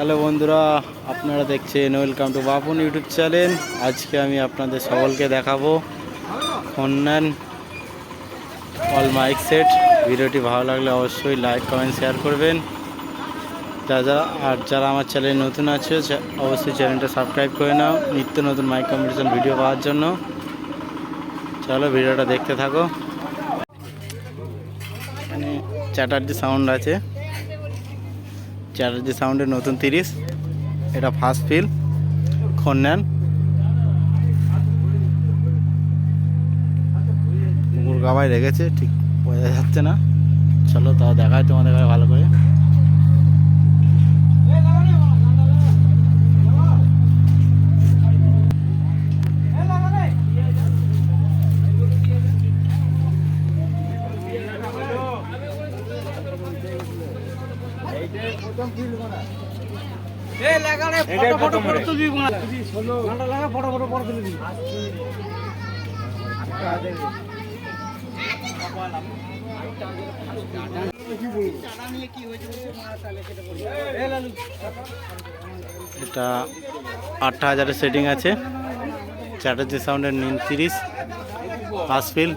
Hello বন্ধুরা, আপনারা দেখছেন welcome to Bapun YouTube channel. আজকে আমি আপনাদের সকলকে দেখাবো ফোন অল মাইক সেট ভিডিওটি ভালো লাগলে অবশ্যই লাইক কমেন্ট শেয়ার করবেন। যারা আর যারা আমার চ্যানেল নতুন আছে অবশ্যই চ্যানেলটা সাবস্ক্রাইব করে নাও। নিত্য নতুন মাইক কম্পিটিশন ভিডিও পাওয়ার জন্য। চলো ভিডিওটা দেখতে থাকো। মানে চ্যাটার্জি সাউন্ড আছে। চ্যাটার্জি সাউন্ডের নতুন তিরিশ। এটা ফার্স্ট ফিল খন্যান কুকুর গাবাই রেখেছে, ঠিক বোঝা যাচ্ছে না। চলো তাও দেখায় তোমাদের ভালো করে। এটা আটটা হাজারের সেটিং আছে। চ্যাটার্জি সাউন্ডের নিন তিরিশ ফার্স্ট ফিল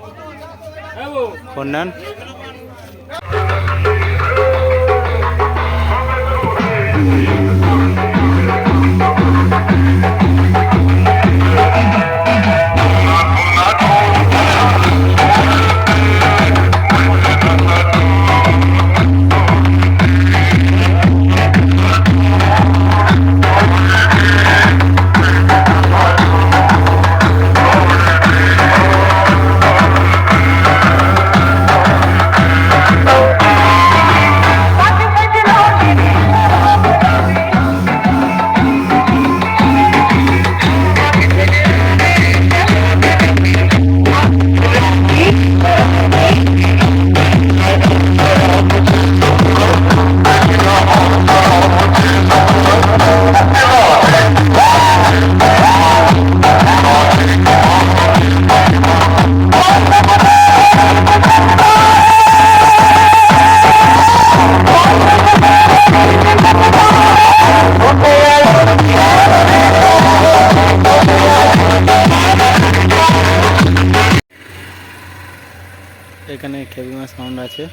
এখানে কেবিমা সাউন্ড আছে,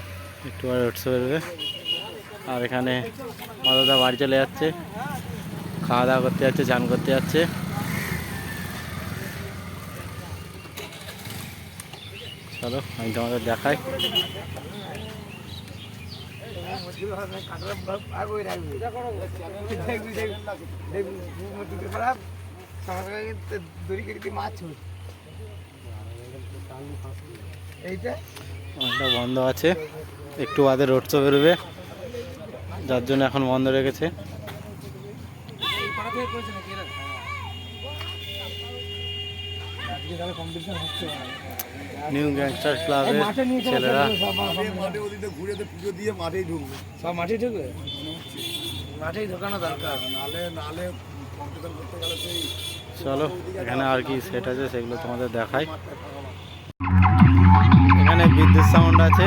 একটু আর উৎস বেরোবে আর এখানে মাদাদা বাড়ি চলে যাচ্ছে, খাওয়া দাওয়া করতে যাচ্ছে চান করতে যাচ্ছে। চলো, আমি তোমাদের দেখাই। এইটা? অনেকটা বন্ধ আছে। একটু বাদে রোড শো বেরোবে। যার জন্য এখন বন্ধ রেখেছে। নিউ গ্যাংস্টার ক্লাবের ছেলেরা। চলো এখানে আর কি সেট আছে সেগুলো তোমাদের দেখাই। এখানে বিদ্যুৎ সাউন্ড আছে।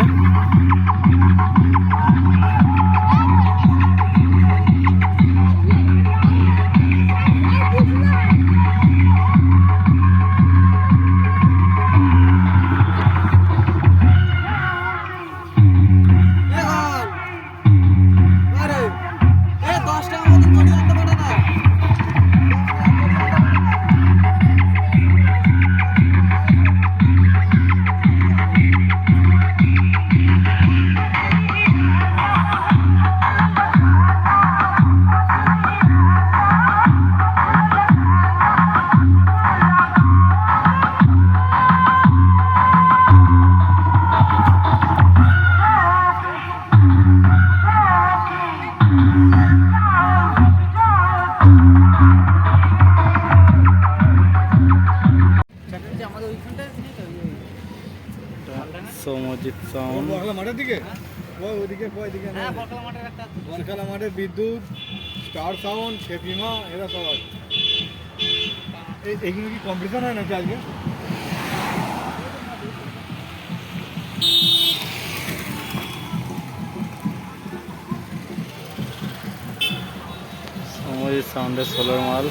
সৌমজিৎ সাউন্ড মাঠের দিকে? ওই ওদিকে ওই দিকে মাঠে বিদ্যুৎ স্টার সাউন্ড খেপিমা এরা সব আছে। এই এগুলো কি কম্পিটিশন হয় নাকি আজকে? মজিদ সাউন্ডের সোলোর মাল।